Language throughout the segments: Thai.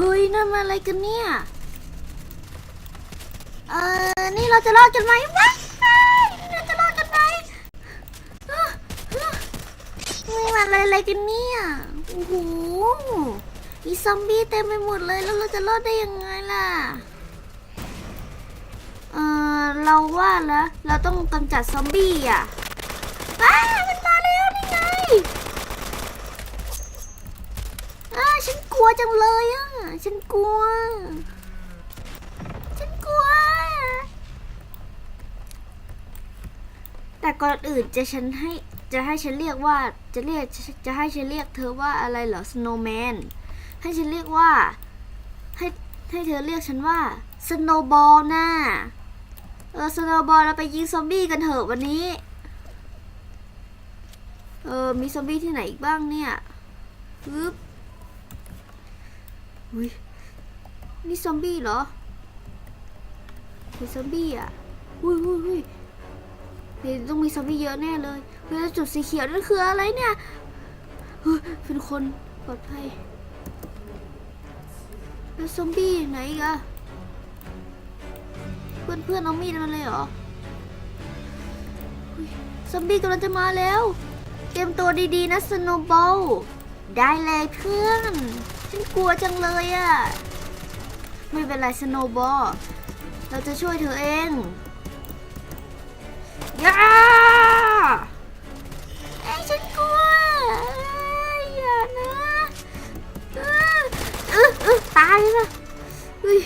เฮ้ยนั่นมันอะไรกันเนี่ย เออนี่เราจะรอดกันไหมวะเราจะรอดกันไหมนี่มันอะไรอะไรกันเนี่ย โอ้โหมีซอมบี้เต็มไปหมดเลยแล้วเราจะรอดได้ยังไงล่ะ เออเราว่าแล้วเราต้องกำจัดซอมบี้อะอ้ามันมาแล้วนี่ไงอ้าฉันกลัวจังเลยอะ ฉันกลัว ฉันกลัว แต่ก่อนอื่นจะฉันให้จะให้ฉันเรียกว่าจะเรียกจะให้ฉันเรียกเธอว่าอะไรเหรอ snowman ให้ฉันเรียกว่าให้ให้เธอเรียกฉันว่า snowball น่ะเออ snowball เราไปยิงซอมบี้กันเถอะวันนี้ เออมีซอมบี้ที่ไหนอีกบ้างเนี่ยปึ๊บ อุ้ยนี่ซอมบี้เหรอมีซอมบี้อะอุ้ยอุ้ยอุ้ยเฮ้ยต้องมีซอมบี้เยอะแน่เลยเฮ้ยแล้วจุดสีเขียวนั่นคืออะไรเนี่ยเฮ้ยเป็นคนปลอดภัยแล้วซอมบี้ไหนกะเพื่อนเพื่อนเอามีดมาเลยเหรอซอมบี้กำลังจะมาแล้ว เตรียมตัวดีๆนะสโนบอลได้เลยเพื่อน กลัวจังเลยอะไม่เป็นไรสโนบอลเราจะช่วยเธอเองย่าไอ้ฉันกลัวอย่านะเออเออตายแล้วเฮ้ย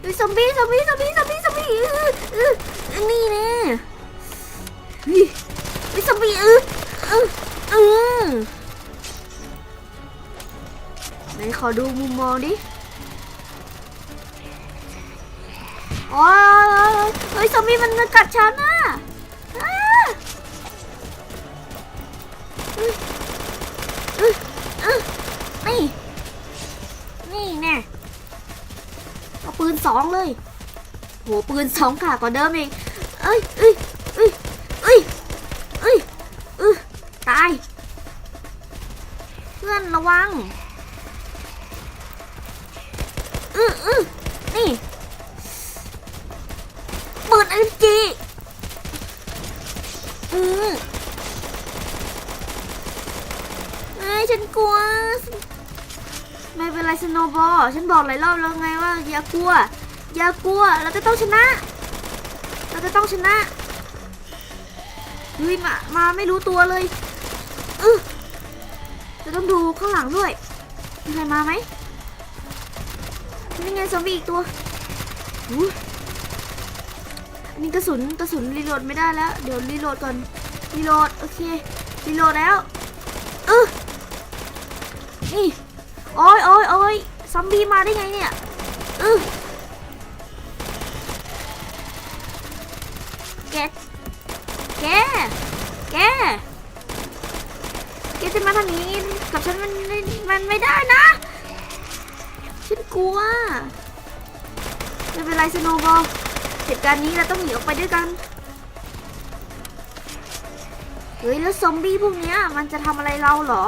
เฮ้ยซอมบี้ซอมบี้ซอมบี้ซอมบี้ซอมบี้เออเออนี่แน่เฮ้ยเฮ้ยซอมบี้เออเออเออ นขอดูมุมมองดิโอ้ยเฮ้ยซอมบี้มันมากัดฉันน่ะนี่ นี่แน่เอาปืนสองเลย โหปืนสองขากว่าเดิมเองเอ้ยเอ้ยเอ้ย สโนบอลฉันบอกหลายรอบแล้วไงว่าอย่ากลัว อย่ากลัว เราจะต้องชนะ เราจะต้องชนะเฮ้ยมา มาไม่รู้ตัวเลยเออจะต้องดูข้างหลังด้วยมีใครมาไหมนี่ไงซอมบี้อีกตัวอู้อันนี้กระสุนกระสุนรีโหลดไม่ได้แล้ว เดี๋ยวรีโหลดก่อนรีโหลดโอเครีโหลดแล้วเออนี่ โอ้ยโอ้ยโอ้ยซอมบี้มาได้ไงเนี่ยเออแก แก แก แกจะมาทางนี้กับฉันมันมันไม่ได้นะ ฉันกลัว ไม่เป็นไรสโนว์บอลเหตุการณ์นี้เราต้องหนีออกไปด้วยกัน เฮ้ยแล้วซอมบี้พวกนี้มันจะทำอะไรเราเหรอ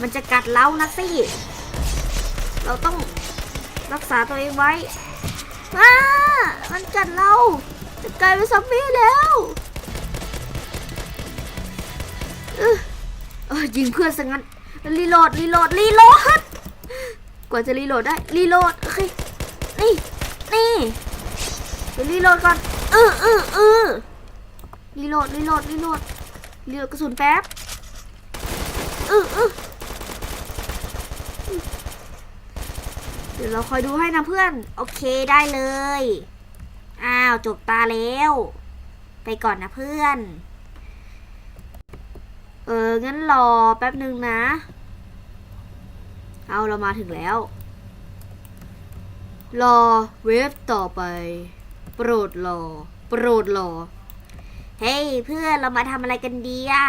มันจะกัดเรานะสิ เราต้องรักษาตัวเองไว้อ้ามันกัดเราจะกลายเป็นซอมบี้แล้วเออยิงเพื่อนซะงั้นรีโหลดรีโหลดรีโหลดกว่าจะรีโหลดได้รีโหลดโอเคนี่นี่เดี๋ยวรีโหลดก่อนเออเออเออรีโหลดรีโหลดรีโหลดรีโหลดกระสุนแป๊บเออเออ เดี๋ยวเราคอยดูให้นะเพื่อน โอเคได้เลย อ้าวจบตาแล้ว ไปก่อนนะเพื่อน เอองั้นรอแป๊บหนึ่งนะ เอาเรามาถึงแล้ว รอเวฟต่อไป โปรดรอ โปรดรอ เฮ้ยเพื่อนเรามาทำอะไรกันดีอะ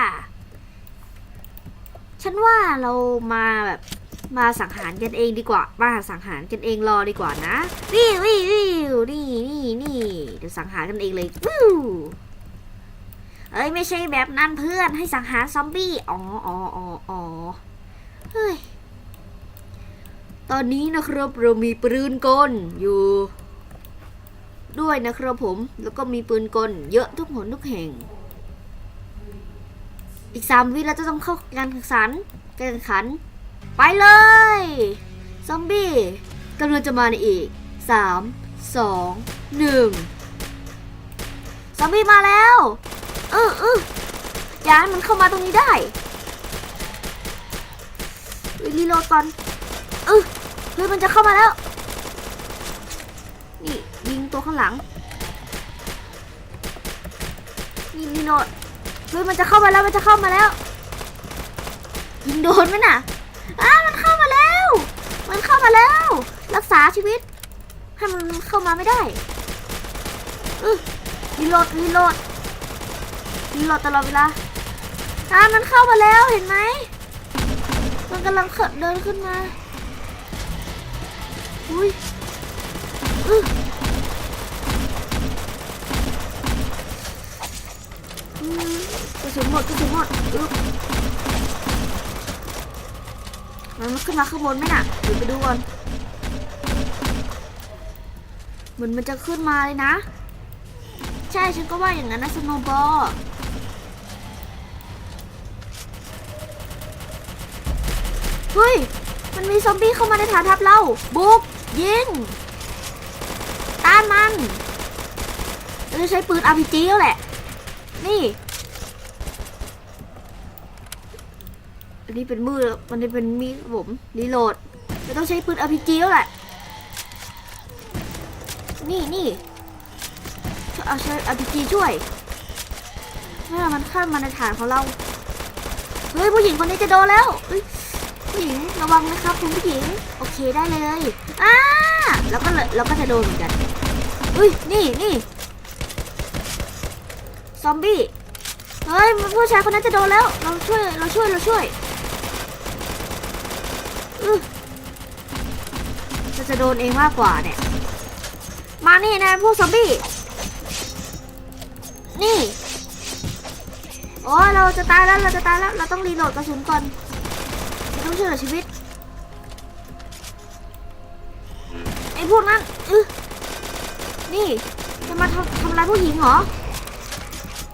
ฉันว่าเรามาแบบ มาสังหารกันเองดีกว่า มาสังหารกันเองรอดีกว่านะวิววิววิวนี่นี่นี่เดี๋ยวสังหารกันเองเลยวิวเอ้ยไม่ใช่แบบนั้นเพื่อนให้สังหารซอมบี้อ๋ออ๋ออ๋อออเฮ้ยตอนนี้นะครับเรามีปืนกลอยู่ ด้วยนะครับผมแล้วก็มีปืนกลเยอะทุกหนทุกแห่ง อีกสามวิเราจะต้องเข้าการแข่งขันการแข่งขัน ไปเลย ซอมบี้กำลังจะมาในอีกสามสองหนึ่งซอมบี้มาแล้วเออเอออย่าให้มันเข้ามาตรงนี้ได้รีโหลดก่อนเออเฮ้ยมันจะเข้ามาแล้ว นี่ยิงตัวข้างหลัง นี่รีโหลดเฮ้ยมันจะเข้ามาแล้วมันจะเข้ามาแล้วยิงโดนไหมน่ะ อ้ามันเข้ามาแล้ว มันเข้ามาแล้ว รักษาชีวิตให้มันเข้ามาไม่ได้อือรีโหลดรีโหลดรีโหลดตลอดเวลาอ่ามันเข้ามาแล้วเห็นไหม มันกำลังเขดเดินขึ้นมา อุ้ยอืออืมกระสุนหมดกระสุนหมดอึ๊บ มันขึ้นมาข้างบนไหมน่ะเดี๋ยวไปดูก่อนเหมือนมันจะขึ้นมาเลยนะ ใช่ฉันก็ว่าอย่างนั้นนะสโนบอลเฮ้ย มันมีซอมบี้เข้ามาในฐานทัพเรา บุก ยิง ต้านมันเราจะใช้ปืน RPG แล้วแหละ นี่ อันนี้เป็นมือมันจะเป็นมีดผมรีโหลดจะต้องใช้ปืน RPG แล้วแหละ นี่นี่เอาใช้ RPG ช่วยไม่มันข้ามาในฐานของเรา เฮ้ย ผู้หญิงคนนี้จะโดนแล้วผู้หญิงระวังนะครับคุณผู้หญิง โอเคได้เลยอ่าแล้วก็เลยเราก็จะโดนเหมือนกันอุ้ยนี่นี่ซอมบี้ เฮ้ยผู้ชายคนนั้นจะโดนแล้ว เราช่วย เราช่วย เราช่วยอื้อเรา จะโดนเองมากกว่าเนี่ย มานี่นะพวกซอมบี้ นี่ โอ้เราจะตายแล้ว เราจะตายแล้ว เราต้องรีโหลดกระสุนก่อนเราต้องช่วยเหลือชีวิต ไอ้พวกนั้นอือนี่ จะมาทำทำร้ายผู้หญิงเหรอ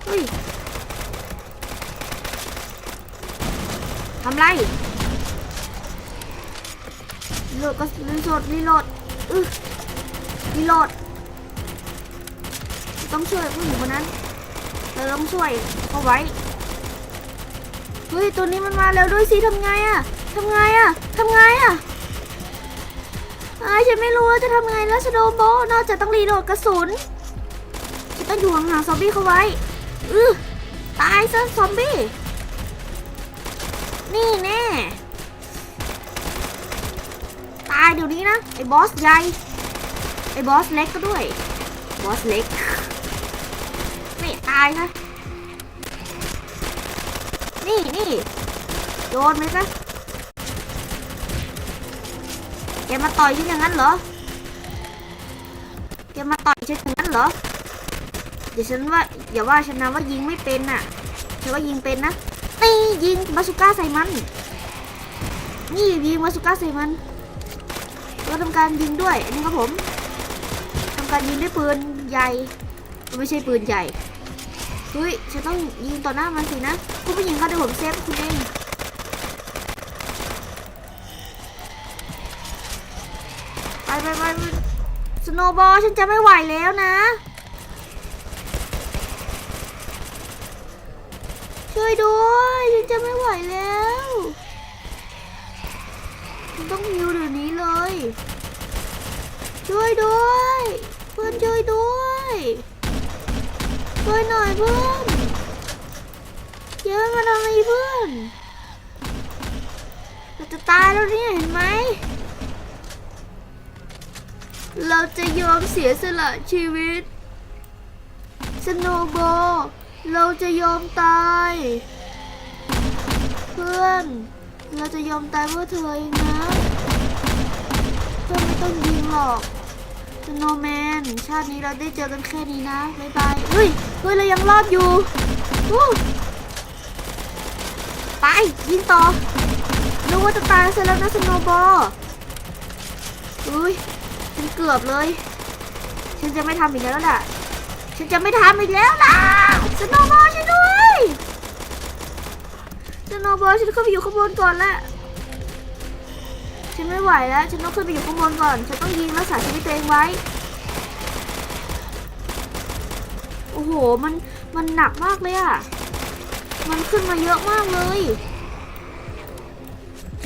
เฮ้ยทำไร รีโหลดก็รีโหลดรีโหลดอือรีโหลดต้องช่วยผู้หญิงคนนั้นเราต้องช่วยเขาไว้เฮ้ยตัวนี้มันมาเร็วด้วยสิทำไงอะทำไงอะทำไงอะไอ้ฉันไม่รู้ว่าจะทำไงแล้วสโนว์บนอกจากต้องรีโหลดกระสุนฉันต้องอยู่ห่างๆซอมบี้เขาไว้อือตายซะซอมบี้นี่แน่ายเดี๋ยวนี้นะไอ้บอสใหญ่ไอ้บอสเล็กก็ด้วยบอสเล็กไม่ตายนะนี่นี่โดนไหมซะแกมาต่อยฉันอย่างนั้นเหรอแกมาต่อยฉันอย่างนั้นเหรอเดี๋ยวฉันว่าอย่าว่าฉันนะว่ายิงไม่เป็นน่ะฉันว่ายิงเป็นนะนี่ยิงบาสุก้าใส่มัน นี่ยิงบาสุก้าใส่มัน เราทำการยิงด้วย อันนี้ครับผมทำการยิงด้วยปืนใหญ่ไม่ใช่ปืนใหญ่เฮ้ยฉันต้องยิงต่อหน้ามันสินะคุณผู้หญิงก็เดี๋ยวผมเซฟคุณเองไปไปไปสโนบอลฉันจะไม่ไหวแล้วนะ ช่วยด้วย ฉันจะไม่ไหวแล้ว ฉันต้องฮิวเดี๋ยวนี้เลย ช่วยด้วยเพื่อนช่วยด้วยช่วยหน่อยเพื่อนเยอะมาทำไมเพื่อนเราจะตายแล้วเนี่ยเห็นไหมเราจะยอมเสียสละชีวิต สโนว์บเราจะยอมตาย เพื่อน เราจะยอมตายเพื่อเธอเองนะ เพื่อนไม่ต้องยิงหรอก สโนว์แมนชาตินี้เราได้เจอกันแค่นี้นะบ๊ายบายเฮ้ยเฮ้ยเรายังรอดอยู่ไปยิงต่อรู้ว่าจะตายซะแล้วนะสโนว์บอลอุ้ยฉันเกือบเลย ฉันจะไม่ทำอีกแล้วล่ะ ฉันจะไม่ทำอีกแล้วล่ะสโนว์บอลช่วยด้วยสโนว์บอลฉันขึ้นไปอยู่ข้างบนก่อนและ ฉันไม่ไหวแล้ว ฉันต้องขึ้นไปอยู่ข้างบนก่อน ฉันต้องยิงรักษาชีวิตตัวเองไว้ โอ้โห มัน มันหนักมากเลยอะมันขึ้นมาเยอะมากเลย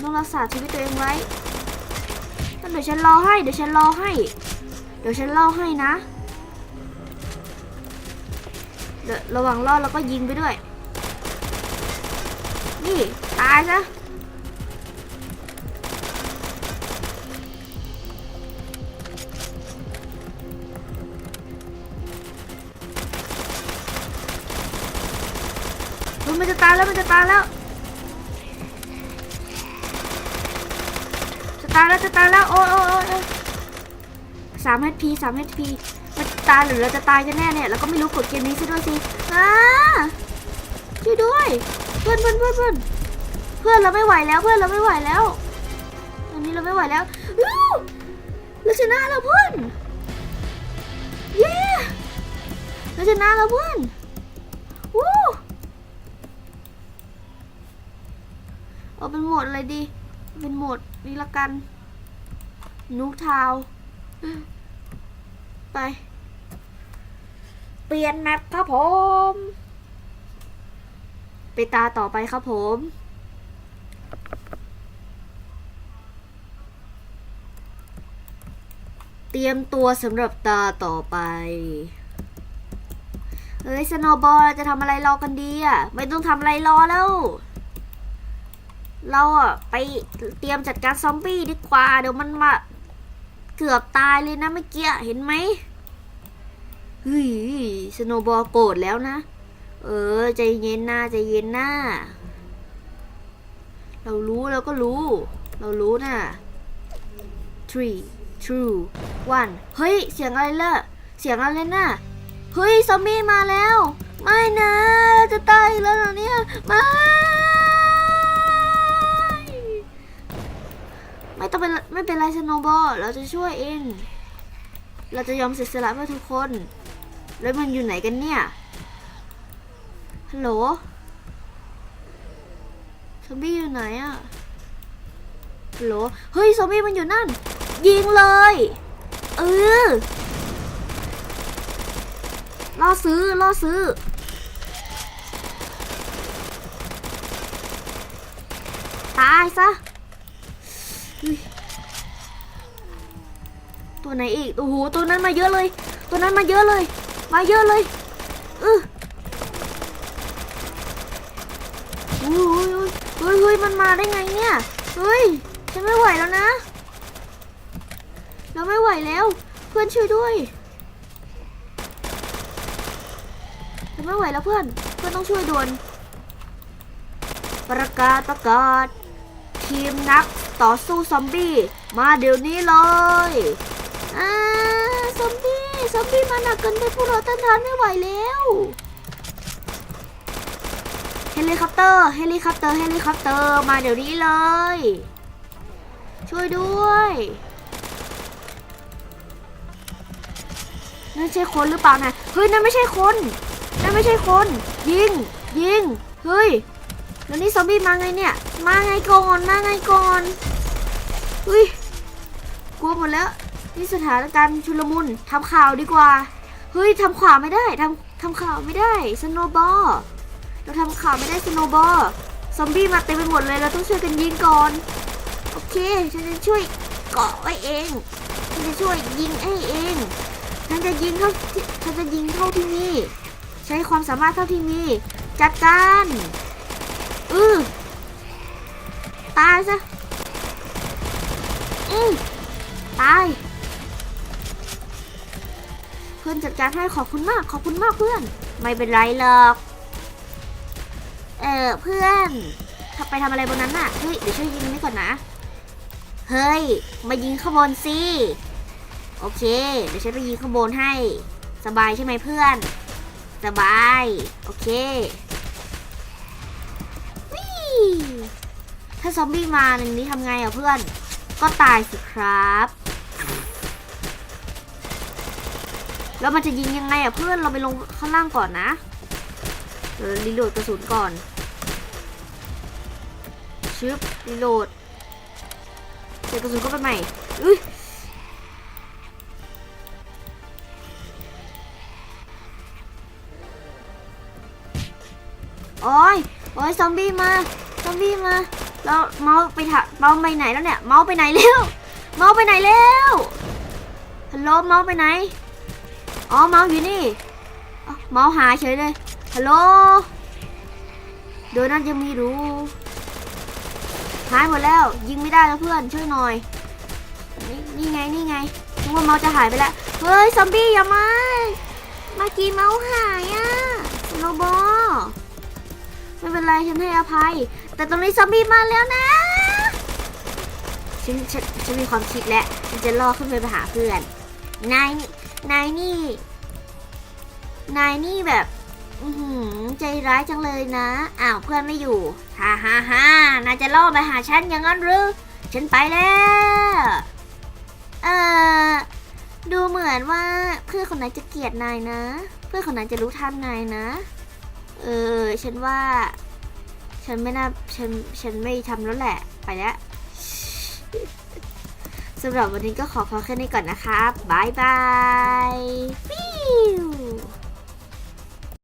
ต้องรักษาชีวิตตัวเองไว้เดี๋ยวฉันรอให้ เดี๋ยวฉันรอให้ เดี๋ยวฉันรอให้นะระหว่างรอแล้วก็ยิงไปด้วย นี่ ตายซะ ฮ้ยมันจะตายแล้วมันจะตายแล้วจะตายแล้วจะตายแล้วโอ้ยโอ้ยโอ้ยโอ้ยสาม HP สาม HP มันตายหรือเราจะตายกันแน่เนี่ยแล้วก็ไม่รู้กดเกมนี้ซะด้วยสิอ้าช่วยด้วยเพื่อนเพื่อนเพื่อนเพื่อนเพื่อนเราไม่ไหวแล้วเพื่อนเราไม่ไหวแล้วอันนี้เราไม่ไหวแล้วอู้เราชนะแล้วเพื่อนเย้เราชนะแล้วเพื่อนวู้ เอาเป็นโหมดอะไรดี เป็นโหมดนี้ละกันนูกทาวไป เปลี่ยนแมปครับผม ไปตาต่อไปครับผมเตรียมตัวสำหรับตาต่อไป เฮ้ยสโนบอลจะทำอะไรรอกันดีอะ ไม่ต้องทำอะไรรอแล้ว เราอะไปเตรียมจัดการซอมบี้ดีกว่า เดี๋ยวมันมาเกือบตายเลยนะเมื่อกี้เห็นไหมเฮ้ยสโนบอลโกรธแล้วนะ เออ ใจเย็นหน้าใจเย็นหน้า เรารู้เราก็รู้ เรารู้นะ three two one เฮ้ย เสียงอะไรล่ะ เสียงอะไรน่ะ เฮ้ย ซอมบี้มาแล้ว ไม่นะ เราจะตายแล้วเนี่ยม่ไเป็นไม่เป็นไรสโนบอลเราจะช่วยเอง เราจะยอมเสียสละเพื่อทุกคน แล้วมันอยู่ไหนกันเนี่ยฮัลโหลซอมบี้อยู่ไหนอะฮัลโหลเฮ้ยซอมบี้มันอยู่นั่น ยิงเลยเออล่อซื้อล่อซื้อตายซะ ตัวไหนอีกโอ้โหตัวนั้นมาเยอะเลย ตัวนั้นมาเยอะเลย มาเยอะเลยเออโอ้ยเฮ้ยเฮ้ยมันมาได้ไงเนี่ยเฮ้ยฉันไม่ไหวแล้วนะ เราไม่ไหวแล้ว เพื่อนช่วยด้วยฉันไม่ไหวแล้วเพื่อน เพื่อนต้องช่วยด่วน ประกาศประกาศทีมนัก ต่อสู้ซอมบี้ มาเดี๋ยวนี้เลยอ่าซอมบี้ ซอมบี้มาหนักเกินไปพวกเราต้านทานไม่ไหวแล้ว เฮลิคอปเตอร์ เฮลิคอปเตอร์ เฮลิคอปเตอร์ มาเดี๋ยวนี้เลย ช่วยด้วยนั่นใช่คนหรือเปล่านะเฮ้ยนั่นไม่ใช่คน นั่นไม่ใช่คน ยิง ยิง เฮ้ย แล้วนี่ซอมบี้มาไงเนี่ย มาไงก่อน มาไงก่อนอุ้ยกลัวหมดแล้ว นี่สถานการณ์ชุลมุนทำข่าวดีกว่า เฮ้ยทำข่าวไม่ได้ทำทำข่าวไม่ได้สโนบอลเราทำข่าวไม่ได้สโนบอลซอมบี้มาเต็มไปหมดเลยเราต้องช่วยกันยิงก่อน โอเคฉันจะช่วยเกาะไว้เองฉันจะช่วยยิงให้เองฉันจะยิงเท่าฉันจะยิงเท่าที่มี ใช้ความสามารถเท่าที่มี จัดการ อือตายซะอือตาย เพื่อนจัดการให้ขอบคุณมาก ขอบคุณมากเพื่อน ไม่เป็นไรหรอก เออเพื่อนถ้าไปทำอะไรบนนั้นน่ะ เฮ้ย เดี๋ยวช่วยยิงนี่ก่อนนะ เฮ้ย มายิงข้างบนสิ โอเค เดี๋ยวฉันไปยิงข้างบนให้ สบายใช่ไหมเพื่อน สบาย โอเค ถ้าซอมบี้มาหนึ่งนี้ทำไงอะเพื่อน ก็ตายสิครับ แล้วมันจะยิงยังไงอะเพื่อนเราไปลงข้างล่างก่อนนะรีโหลดกระสุนก่อนชึบรีโหลดเจอกระสุนเข้าไปใหม่อุ้ยโอ้ยโอ้ยซอมบี้มา ซอมบี้มา แล้วเมาส์ไปถะเมาส์ไปไหนแล้วเนี่ย เมาส์ไปไหนแล้วเมาส์ไปไหนแล้วฮัลโหลเมาส์ไปไหน อ๋อ เมาส์อยู่นี่ เมาส์หายเฉยเลย ฮัลโหลโดยนั่นยังมีรู้หายหมดแล้ว ยิงไม่ได้แล้วเพื่อน ช่วยหน่อยนี่นี่ไง นี่ไงนึกว่าเมาส์จะหายไปแล้ว เฮ้ย ซอมบี้อย่ามาเมื่อกี้เมาส์หายอะโนบอไม่เป็นไรฉันให้อภัย แต่ตรงนี้ซอมบี้มาแล้วนะฉันฉันฉันมีความคิดแล้วฉันจะล่อขึ้นไปไปหาเพื่อน นายนายนี่ นายนี่แบบอืใจร้ายจังเลยนะ อ้าวเพื่อนไม่อยู่ ฮ่าฮ่าฮ่านายจะล่อไปหาฉันอย่างนั้นหรือ ฉันไปแล้ว เอ่อ ดูเหมือนว่าเพื่อนคนนั้นจะเกลียดนายนะ เพื่อนคนนั้นจะรู้ทันนายนะ เออ ฉันว่า ฉันไม่น่าฉันฉันไม่ทำแล้วแหละ ไปแล้วสำหรับวันนี้ก็ขอพอแค่นี้ก่อนนะครับบายบายปิ้ว